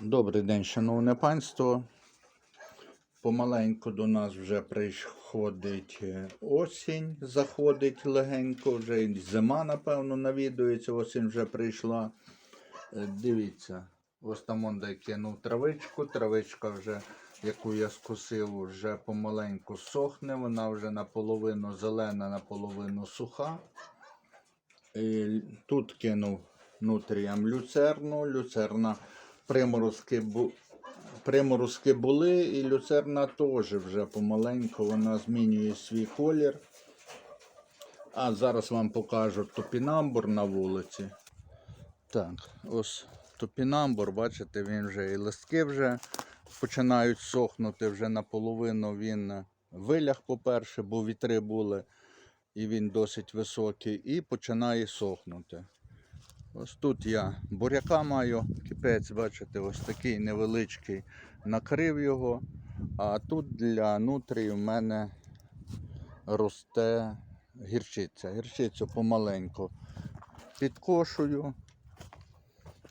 Добрий день, шановне панство. Помаленьку до нас вже приходить е, осінь, заходить легенько, вже і зима, напевно, навідується, осінь вже прийшла. Е, Дивіться, ось там он де кинув травичку, травичка вже, яку я скосив, вже помаленьку сохне, вона вже наполовину зелена, наполовину суха. І тут кинув нутріям люцерну, люцерна приморозки, бу... приморозки були, і люцерна теж вже помаленьку вона змінює свій колір. А зараз вам покажу топінамбур на вулиці. Так, ось топінамбур, бачите, він вже і листки вже починають сохнути, вже наполовину він вилях, по-перше, бо вітри були, і він досить високий, і починає сохнути. Ось тут я буряка маю, кипець, бачите, ось такий невеличкий, накрив його. А тут для нутрії в мене росте гірчиця. Гірчицю помаленьку підкошую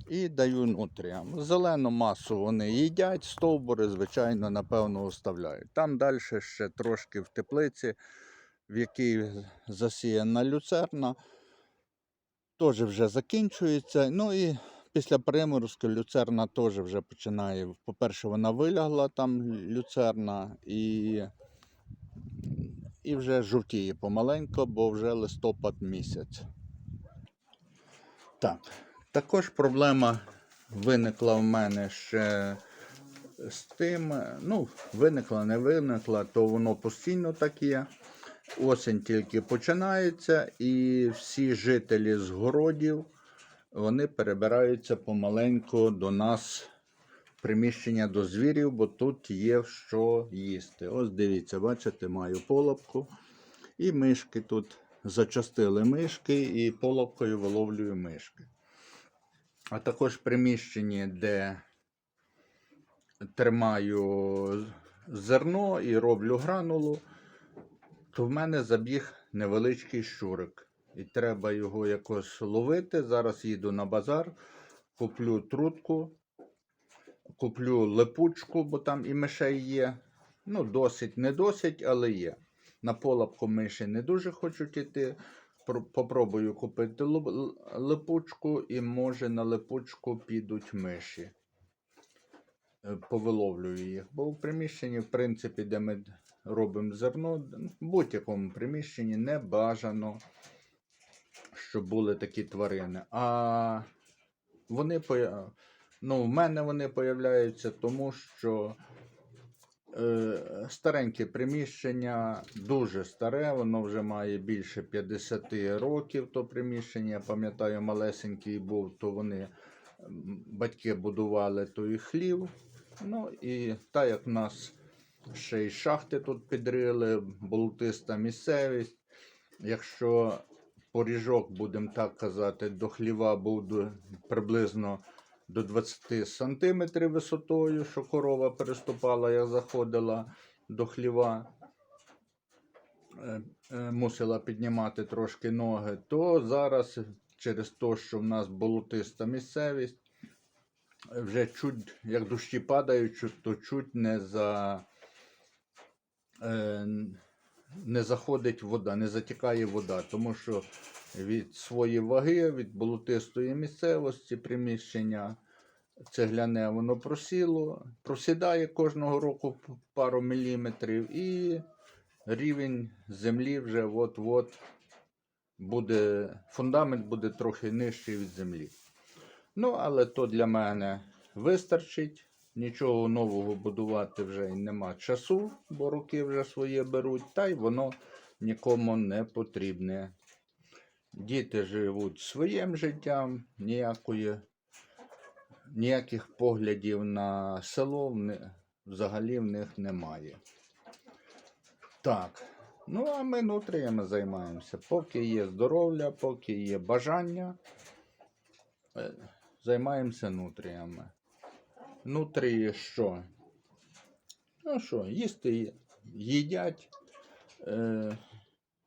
і даю нутріям. Зелену масу вони їдять, стовбури, звичайно, напевно, оставляють. Там далі ще трошки в теплиці, в якій засіяна люцерна теж вже закінчується. Ну і після приморозку люцерна теж вже починає. По-перше, вона вилягла там люцерна і, і вже жовтіє помаленько, бо вже листопад місяць. Так, також проблема виникла в мене ще з тим. Ну, виникла, не виникла, то воно постійно так є. Осінь тільки починається, і всі жителі з городів вони перебираються помаленьку до нас в приміщення до звірів, бо тут є що їсти. Ось дивіться, бачите, маю полопку. І мишки тут зачастили мишки, і полопкою виловлюю мишки. А також в приміщенні, де тримаю зерно і роблю гранулу то в мене забіг невеличкий щурик. І треба його якось ловити. Зараз їду на базар, куплю трутку, куплю липучку, бо там і мишей є. Ну, досить, не досить, але є. На полапку миші не дуже хочуть йти. Попробую купити липучку, і може на липучку підуть миші. Е, Повиловлюю їх. Бо в приміщенні, в принципі, де ми робимо зерно, в будь-якому приміщенні не бажано, щоб були такі тварини. А вони ну, в мене вони появляються, тому що е, стареньке приміщення, дуже старе, воно вже має більше 50 років. То приміщення, я пам'ятаю, малесенький був, то вони батьки будували той хлів. Ну і так як в нас ще й шахти тут підрили, болотиста місцевість. Якщо поріжок, будемо так казати, до хліва був до, приблизно до 20 сантиметрів висотою, що корова переступала, як заходила до хліва, е, е, мусила піднімати трошки ноги, то зараз через те, що в нас болотиста місцевість, вже чуть, як дощі падають, то чуть не за не заходить вода, не затікає вода, тому що від своєї ваги, від болотистої місцевості приміщення цегляне воно просіло, просідає кожного року пару міліметрів, і рівень землі вже от-от буде, фундамент буде трохи нижчий від землі. Ну, але то для мене вистачить. Нічого нового будувати вже й нема часу, бо роки вже своє беруть, та й воно нікому не потрібне. Діти живуть своїм життям, ніякої, ніяких поглядів на село взагалі в них немає. Так, ну а ми нутріями займаємося. Поки є здоров'я, поки є бажання, е, займаємося нутріями. Нутрії що? Ну що, їсти їдять, е,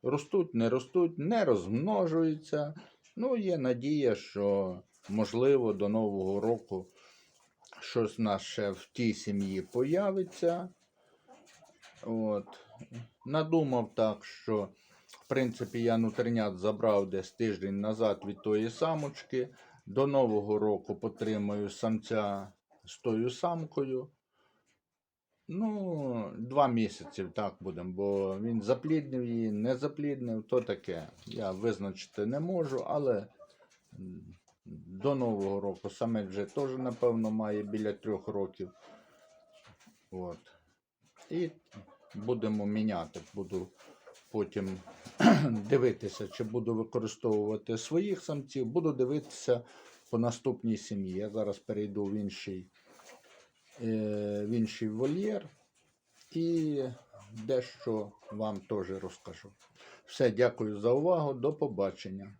ростуть, не ростуть, не розмножуються. Ну, є надія, що можливо до Нового року щось у нас ще в тій сім'ї появиться. От. Надумав так, що в принципі я нутринят забрав десь тиждень назад від тої самочки. До Нового року потримаю самця з тою самкою. Ну, два місяці так будемо, бо він запліднив її, не запліднив, то таке. Я визначити не можу, але до Нового року самець вже теж, напевно, має біля трьох років. От. І будемо міняти. Буду потім дивитися, чи буду використовувати своїх самців, буду дивитися по наступній сім'ї. Я зараз перейду в інший, е, в інший вольєр і дещо вам теж розкажу. Все, дякую за увагу. До побачення.